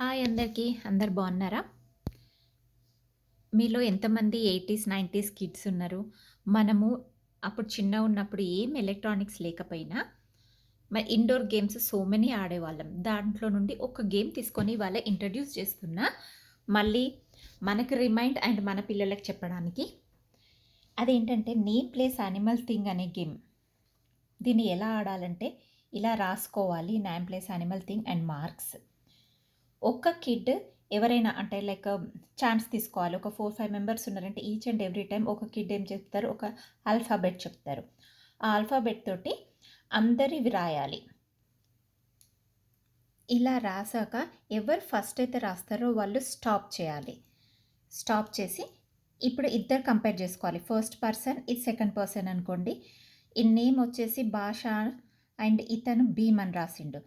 Hi అందరికీ అందరు బాగున్నారా? మీలో ఎంతమంది ఎయిటీస్ నైంటీస్ కిడ్స్ ఉన్నారు? మనము అప్పుడు చిన్న ఉన్నప్పుడు ఏం ఎలక్ట్రానిక్స్ లేకపోయినా మరి ఇండోర్ గేమ్స్ సో మెనీ ఆడేవాళ్ళం. దాంట్లో నుండి ఒక గేమ్ తీసుకొని వాళ్ళ ఇంట్రడ్యూస్ చేస్తున్నా. మళ్ళీ మనకు రిమైండ్ అండ్ మన పిల్లలకు చెప్పడానికి. అదేంటంటే నేమ్ ప్లేస్ యానిమల్ థింగ్ అనే గేమ్. దీన్ని ఎలా ఆడాలంటే ఇలా రాసుకోవాలి name place animal thing and marks. ఒక్క కిడ్ ఎవరైనా అంటే లైక్ ఛాన్స్ తీసుకోవాలి. ఒక ఫోర్ ఫైవ్ మెంబర్స్ ఉన్నారంటే ఈచ్ అండ్ ఎవ్రీ టైం ఒక కిడ్ ఏం చెప్తారు? ఒక ఆల్ఫాబెట్ చెప్తారు. ఆ ఆల్ఫాబెట్ తోటి అందరివి రాయాలి. ఇలా రాసాక ఎవరు ఫస్ట్ అయితే రాస్తారో వాళ్ళు స్టాప్ చేయాలి. స్టాప్ చేసి ఇప్పుడు ఇద్దరు కంపేర్ చేసుకోవాలి. ఫస్ట్ పర్సన్ ఇది సెకండ్ పర్సన్ అనుకోండి. ఈ నేమ్ వచ్చేసి భాష అండ్ ఇతను భీమ్ అని రాసిండు.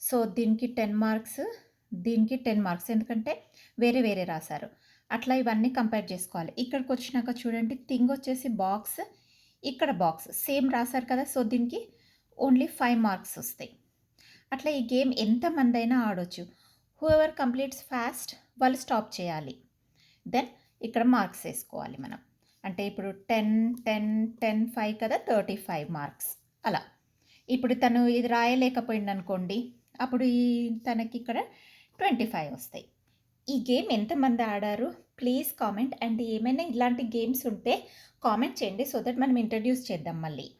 సో దీనికి టెన్ మార్క్స్ దీనికి టెన్ మార్క్స్. ఎందుకంటే వేరే వేరే రాశారు. అట్లా ఇవన్నీ కంపేర్ చేసుకోవాలి. ఇక్కడికి వచ్చినాక చూడండి థింగ్ వచ్చేసి బాక్స్ ఇక్కడ బాక్స్ సేమ్ రాశారు కదా. సో దీనికి ఓన్లీ ఫైవ్ మార్క్స్ వస్తాయి. అట్లా ఈ గేమ్ ఎంతమంది అయినా ఆడొచ్చు. హూ ఎవర్ కంప్లీట్స్ ఫాస్ట్ వాళ్ళు స్టాప్ చేయాలి. దెన్ ఇక్కడ మార్క్స్ వేసుకోవాలి మనం. అంటే ఇప్పుడు టెన్ టెన్ టెన్ ఫైవ్ కదా థర్టీ ఫైవ్ మార్క్స్ అలా. ఇప్పుడు తను ఇది రాయలేకపోయింది అనుకోండి అప్పుడు ఈ తనకి ఇక్కడ ట్వంటీ ఫైవ్ వస్తాయి. ఈ గేమ్ ఎంతమంది ఆడారు? Please comment. అండ్ ఏమైనా ఇలాంటి గేమ్స్ ఉంటే కామెంట్ చేయండి సో దట్ మనం ఇంట్రడ్యూస్ చేద్దాం మళ్ళీ.